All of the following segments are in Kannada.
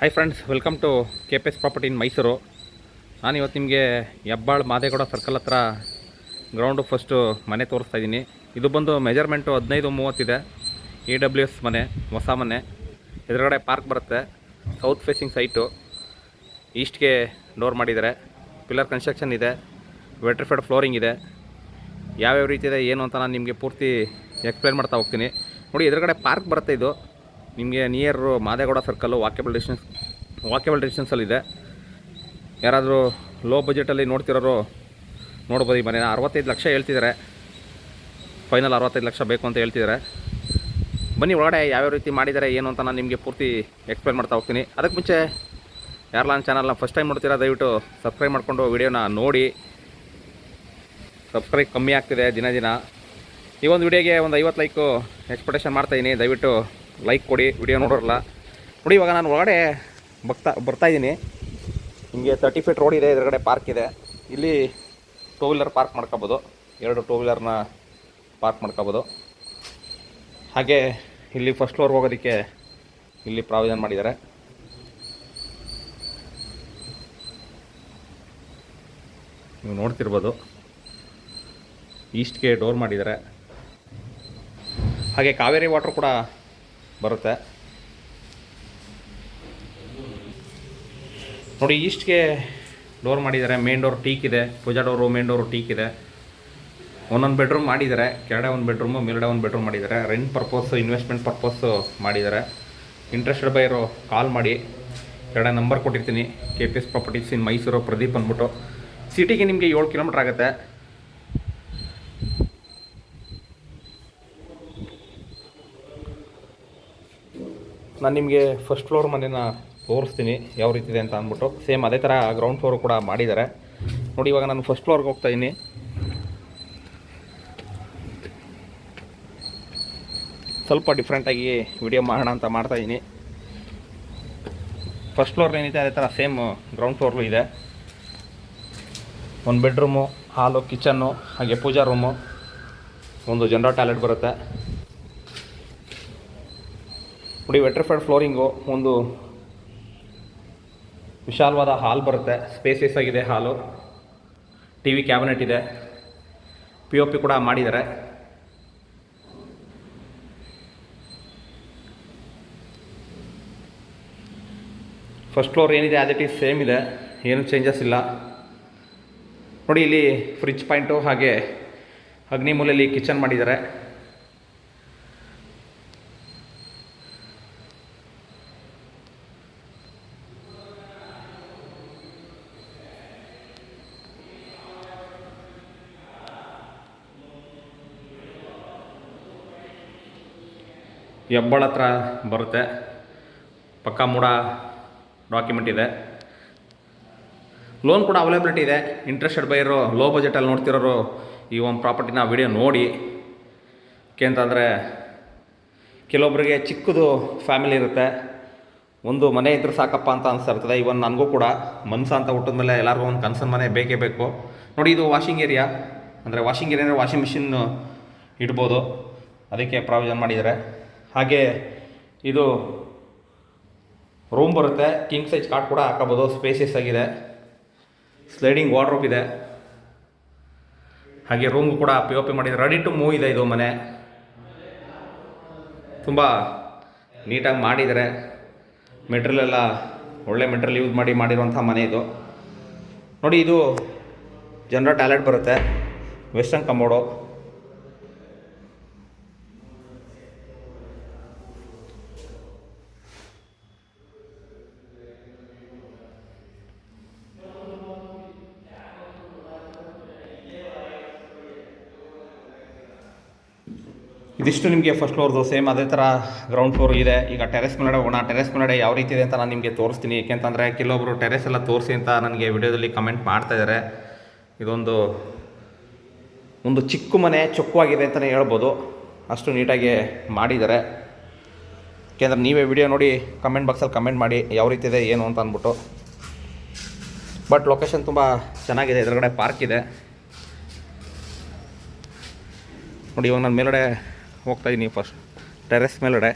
Hi friends welcome to K P S property in Mysuru ನಾನು ಇವತ್ತು ನಿಮಗೆ ಹೆಬ್ಬಾಳ್ ಮಾದೇಗೌಡ ಸರ್ಕಲ್ ಹತ್ರ ಗ್ರೌಂಡು ಫಸ್ಟು ಮನೆ ತೋರಿಸ್ತಾ ಇದ್ದೀನಿ ಇದು ಬಂದು ಮೆಜರ್ಮೆಂಟು ಹದಿನೈದು ಮೂವತ್ತಿದೆ. ಇ ಡಬ್ಲ್ಯೂ ಎಸ್ ಮನೆ, ಹೊಸ ಮನೆ. ಎದುರುಗಡೆ ಪಾರ್ಕ್ ಬರುತ್ತೆ. ಸೌತ್ ಫೇಸಿಂಗ್ ಸೈಟು ಈಸ್ಟ್ಗೆ ಡೋರ್ ಮಾಡಿದ್ದಾರೆ. ಪಿಲ್ಲರ್ ಕನ್ಸ್ಟ್ರಕ್ಷನ್ ಇದೆ. ವೆಟ್ರಿಫೈಡ್ ಫ್ಲೋರಿಂಗ್ ಇದೆ. ಯಾವ್ಯಾವ ರೀತಿ ಇದೆ, ಏನು ಅಂತ ನಾನು ನಿಮಗೆ ಪೂರ್ತಿ ಎಕ್ಸ್ಪ್ಲೇನ್ ಮಾಡ್ತಾ ಹೋಗ್ತೀನಿ. ನೋಡಿ, ಎದುರುಗಡೆ ಪಾರ್ಕ್ ಬರುತ್ತೆ ಇದು. ನಿಮಗೆ near Madegowda circle walkable distance walkable ಡಿಸ್ಟೆನ್ಸಲ್ಲಿದೆ ಯಾರಾದರೂ ಲೋ ಬಜೆಟಲ್ಲಿ ನೋಡ್ತಿರೋರು ನೋಡ್ಬೋದು ಈ ಮನೇನ. ಅರವತ್ತೈದು ಲಕ್ಷ ಹೇಳ್ತಿದ್ದಾರೆ. ಫೈನಲ್ ಅರವತ್ತೈದು ಲಕ್ಷ ಬೇಕು ಅಂತ ಹೇಳ್ತಿದ್ದಾರೆ. ಬನ್ನಿ ಒಳಗಡೆ ಯಾವ್ಯಾವ ರೀತಿ ಮಾಡಿದ್ದಾರೆ, ಏನು ಅಂತ ನಾನು ನಿಮಗೆ ಪೂರ್ತಿ ಎಕ್ಸ್ಪ್ಲೇನ್ ಮಾಡ್ತಾ ಹೋಗ್ತೀನಿ. ಅದಕ್ಕೆ ಮುಂಚೆ ಯಾರಲ್ಲ ನನ್ನ ಚಾನಲ್ನ ಫಸ್ಟ್ ಟೈಮ್ ನೋಡ್ತೀರಾ, ದಯವಿಟ್ಟು ಸಬ್ಸ್ಕ್ರೈಬ್ ಮಾಡಿಕೊಂಡು ವೀಡಿಯೋನ ನೋಡಿ. ಸಬ್ಸ್ಕ್ರೈಬ್ ಕಮ್ಮಿ ಆಗ್ತಿದೆ ದಿನ ದಿನ. ಈ ಒಂದು ವಿಡಿಯೋಗೆ ಒಂದು ಐವತ್ತು ಲೈಕು ಎಕ್ಸ್ಪೆಕ್ಟೇಷನ್ ಮಾಡ್ತಾಯಿದ್ದೀನಿ ದಯವಿಟ್ಟು ಲೈಕ್ ಕೊಡಿ ವಿಡಿಯೋ ನೋಡೋರಲ್ಲ ನೋಡಿ, ಇವಾಗ ನಾನು ಒಳಗಡೆ ಬರ್ತಾ ಬರ್ತಾಯಿದ್ದೀನಿ ಹಿಂಗೆ ತರ್ಟಿ ಫೀಟ್ ರೋಡ್ ಇದೆ, ಎದುರುಗಡೆ ಪಾರ್ಕ್ ಇದೆ. ಇಲ್ಲಿ ಟೂ ವೀಲರ್ ಪಾರ್ಕ್ ಮಾಡ್ಕೋಬೋದು. ಎರಡು ಟೂ ವೀಲರ್ನ ಪಾರ್ಕ್ ಮಾಡ್ಕೋಬೋದು. ಹಾಗೆ ಇಲ್ಲಿ ಫಸ್ಟ್ ಫ್ಲೋರ್ ಹೋಗೋದಕ್ಕೆ ಇಲ್ಲಿ ಪ್ರಾವಿಷನ್ ಮಾಡಿದ್ದಾರೆ. ನೀವು ನೋಡ್ತಿರ್ಬೋದು. ಈಸ್ಟ್ಗೆ ಡೋರ್ ಮಾಡಿದ್ದಾರೆ. ಹಾಗೆ ಕಾವೇರಿ ವಾಟ್ರ್ ಕೂಡ ಬರುತ್ತೆ. ನೋಡಿ, ಈಸ್ಟ್ಗೆ ಡೋರ್ ಮಾಡಿದ್ದಾರೆ. ಮೇನ್ ಡೋರ್ ಟೀಕ್ ಇದೆ. Puja door main door teak ಇದೆ. ಒಂದೊಂದು ಬೆಡ್ರೂಮ್ ಮಾಡಿದ್ದಾರೆ. ಕೆಳಗಡೆ ಒಂದು ಬೆಡ್ರೂಮು ಮೇಲ್ಗಡೆ ಒಂದು ಬೆಡ್ರೂಮ್ ಮಾಡಿದ್ದಾರೆ. ರೆಂಟ್ ಪರ್ಪಸ್ಸು ಇನ್ವೆಸ್ಟ್ಮೆಂಟ್ ಪರ್ಪಸ್ಸು ಮಾಡಿದ್ದಾರೆ. ಇಂಟ್ರೆಸ್ಟೆಡ್ ಬೈರು ಕಾಲ್ ಮಾಡಿ. ಕೆಳಗಡೆ ನಂಬರ್ ಕೊಟ್ಟಿರ್ತೀನಿ. K P S properties in Mysuru Pradeep ಅಂದ್ಬಿಟ್ಟು. ಸಿಟಿಗೆ ನಿಮಗೆ ಏಳು ಕಿಲೋಮೀಟ್ರ್ ಆಗುತ್ತೆ. ನಾನು ನಿಮಗೆ ಫಸ್ಟ್ ಫ್ಲೋರ್ ಮನೇನ ತೋರಿಸ್ತೀನಿ ಯಾವ ರೀತಿ ಇದೆ ಅಂತ ಅಂದ್ಬಿಟ್ಟು. ಸೇಮ್ ಅದೇ ಥರ ಗ್ರೌಂಡ್ ಫ್ಲೋರ್ ಕೂಡ ಮಾಡಿದ್ದಾರೆ. ನೋಡಿ, ಇವಾಗ ನಾನು ಫಸ್ಟ್ ಫ್ಲೋರ್ಗೆ ಹೋಗ್ತಾ ಇದ್ದೀನಿ ಸ್ವಲ್ಪ ಡಿಫ್ರೆಂಟಾಗಿ ವಿಡಿಯೋ ಮಾಡೋಣ ಅಂತ ಮಾಡ್ತಾ ಇದ್ದೀನಿ ಫಸ್ಟ್ ಫ್ಲೋರ್ ಏನಿದೆ, ಅದೇ ಥರ ಸೇಮ್ ಗ್ರೌಂಡ್ ಫ್ಲೋರ್ಲು ಇದೆ. ಒಂದು ಬೆಡ್ರೂಮು ಹಾಲು ಕಿಚನ್ನು ಹಾಗೆ ಪೂಜಾ ರೂಮು ಒಂದು ಜನರಲ್ ಟಾಯ್ಲೆಟ್ ಬರುತ್ತೆ. ನೋಡಿ ವೆಟ್ರಿಫೈಡ್ ಫ್ಲೋರಿಂಗು ಒಂದು ವಿಶಾಲವಾದ ಹಾಲ್ ಬರುತ್ತೆ. ಸ್ಪೇಸಿಯಸ್ ಆಗಿದೆ ಹಾಲು ಟಿ ವಿ ಕ್ಯಾಬಿನೆಟ್ ಇದೆ. ಪಿ ಒ ಪಿ ಕೂಡ ಮಾಡಿದ್ದಾರೆ. ಫಸ್ಟ್ ಫ್ಲೋರ್ ಏನಿದೆ? ಅದೇ ಈಸ್ ಸೇಮ್ ಇದೆ. ಏನು ಚೇಂಜಸ್ ಇಲ್ಲ. ನೋಡಿ, ಇಲ್ಲಿ ಫ್ರಿಜ್ ಪಾಯಿಂಟು ಹಾಗೆ ಅಗ್ನಿ ಮೂಲೆಯಲ್ಲಿ ಕಿಚನ್ ಮಾಡಿದ್ದಾರೆ. ಹೆಬ್ಬಾಳ ಹತ್ರ ಬರುತ್ತೆ. ಪಕ್ಕ ಮೂಡ ಡಾಕ್ಯುಮೆಂಟ್ ಇದೆ. ಲೋನ್ ಕೂಡ ಅವೈಲೇಬಿಲಿಟಿ ಇದೆ. ಇಂಟ್ರೆಸ್ಟೆಡ್ ಬೈಯರು ಲೋ ಬಜೆಟಲ್ಲಿ ನೋಡ್ತಿರೋರು ಈ ಒಂದು ಪ್ರಾಪರ್ಟಿನ ವಿಡಿಯೋ ನೋಡಿ. ಏಕೆಂತಂದರೆ ಕೆಲವೊಬ್ಬರಿಗೆ ಚಿಕ್ಕದು ಫ್ಯಾಮಿಲಿ ಇರುತ್ತೆ. ಒಂದು ಮನೆ ಇದ್ರೆ ಸಾಕಪ್ಪ ಅಂತ ಅನಿಸ್ತಿರ್ತದೆ. ಇವನ್ ನನಗೂ ಕೂಡ ಮನ್ಸ ಅಂತ ಹುಟ್ಟಿದ ಮೇಲೆ ಎಲ್ಲರಿಗೂ ಒಂದು ಕನ್ಸನ್ ಮನೆ ಬೇಕೇ ಬೇಕು. ನೋಡಿ ಇದು ವಾಷಿಂಗ್ ಏರಿಯಾ ಅಂದರೆ ವಾಷಿಂಗ್ ಏರಿಯಾ ಅಂದರೆ ವಾಷಿಂಗ್ ಮಿಷಿನ್ ಇಡ್ಬೋದು. ಅದಕ್ಕೆ ಪ್ರಾವಿಷನ್ ಮಾಡಿದ್ದಾರೆ. ಹಾಗೆ ಇದು ರೂಮ್ ಬರುತ್ತೆ. ಕಿಂಗ್ ಸೈಜ್ ಕಾಟ್ ಕೂಡ ಹಾಕೋಬೋದು. ಸ್ಪೇಸಿಯಸ್ ಆಗಿದೆ. ಸ್ಲೈಡಿಂಗ್ ವಾರ್ಡ್ರೋಬ್ ಇದೆ. ಹಾಗೆ ರೂಮ್ ಕೂಡ ಪಿ ಒ ಪಿ ಮಾಡಿದೆ ರೆಡಿ ಟು ಮೂವ್ ಇದೆ ಇದು ಮನೆ. ತುಂಬ ನೀಟಾಗಿ ಮಾಡಿದ್ದಾರೆ. ಮೆಟ್ರಿಯಲ್ ಎಲ್ಲ ಒಳ್ಳೆ ಮೆಟ್ರಿಯಲ್ ಯೂಸ್ ಮಾಡಿ ಮಾಡಿರುವಂಥ ಮನೆ ಇದು. ನೋಡಿ ಇದು ಜನರಲ್ ಟಾಯ್ಲೆಟ್ ಬರುತ್ತೆ. ವೆಸ್ಟರ್ನ್ ಕಮೋಡೋ ಇದಿಷ್ಟು ನಿಮಗೆ ಫಸ್ಟ್ ಫ್ಲೋರ್ದು ಸೇಮ್ ಅದೇ ಥರ ಗ್ರೌಂಡ್ ಫ್ಲೋರ್ ಇದೆ. ಈಗ ಟೆರೆಸ್ ಮೇಲ್ಗಡೆ ಹೋಗೋಣ. ಟೆರೆಸ್ ಮೇಲ್ಗಡೆ ಯಾವ ರೀತಿ ಇದೆ ಅಂತ ನಾನು ನಿಮಗೆ ತೋರಿಸ್ತೀನಿ. ಏಕೆಂತಂದರೆ ಕೆಲವೊಬ್ಬರು ಟೆರೆಸ್ ಎಲ್ಲ ತೋರಿಸಿ ಅಂತ ನನಗೆ ವಿಡಿಯೋದಲ್ಲಿ ಕಮೆಂಟ್ ಮಾಡ್ತಾ ಇದ್ದಾರೆ ಇದೊಂದು, ಒಂದು ಚಿಕ್ಕ ಮನೆ ಚೊಕ್ಕವಾಗಿದೆ ಅಂತಲೇ ಹೇಳ್ಬೋದು. ಅಷ್ಟು ನೀಟಾಗಿ ಮಾಡಿದ್ದಾರೆ. ಏಕೆಂದರೆ ನೀವೇ ವಿಡಿಯೋ ನೋಡಿ ಕಮೆಂಟ್ ಬಾಕ್ಸಲ್ಲಿ ಕಮೆಂಟ್ ಮಾಡಿ ಯಾವ ರೀತಿ ಇದೆ, ಏನು ಅಂತ ಅಂದ್ಬಿಟ್ಟು. ಬಟ್ ಲೊಕೇಶನ್ ತುಂಬ ಚೆನ್ನಾಗಿದೆ. ಎದುರುಗಡೆ ಪಾರ್ಕ್ ಇದೆ. ನೋಡಿ, ಇವಾಗ ನಾನು ಮೇಲ್ಗಡೆ ಹೋಗ್ತಾ ಇದ್ದೀನಿ ಫಸ್ಟ್ ಟೆರೆಸ್ ಮೇಲಡೆ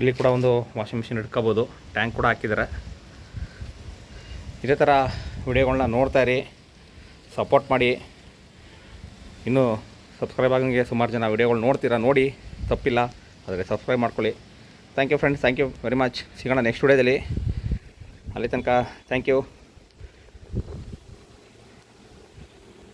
ಇಲ್ಲಿ ಕೂಡ ಒಂದು ವಾಷಿಂಗ್ ಮಿಷಿನ್ ಇಟ್ಕೋಬೋದು. ಟ್ಯಾಂಕ್ ಕೂಡ ಹಾಕಿದ್ದಾರೆ ಇದೇ ಥರ ವಿಡಿಯೋಗಳನ್ನ ನೋಡ್ತಾ ಇರಿ. ಸಪೋರ್ಟ್ ಮಾಡಿ. ಇನ್ನೂ ಸಬ್ಸ್ಕ್ರೈಬ್ ಆಗಂಗೆ ಸುಮಾರು ಜನ ವೀಡಿಯೋಗಳು ನೋಡ್ತೀರಾ ನೋಡಿ, ತಪ್ಪಿಲ್ಲ, ಆದರೆ ಸಬ್ಸ್ಕ್ರೈಬ್ ಮಾಡ್ಕೊಳ್ಳಿ. Thank you friends thank you very much ಸಿಗೋಣ ನೆಕ್ಸ್ಟ್ ವಿಡಿಯೋದಲ್ಲಿ ಅಲ್ಲಿ ತನಕ ಥ್ಯಾಂಕ್ ಯು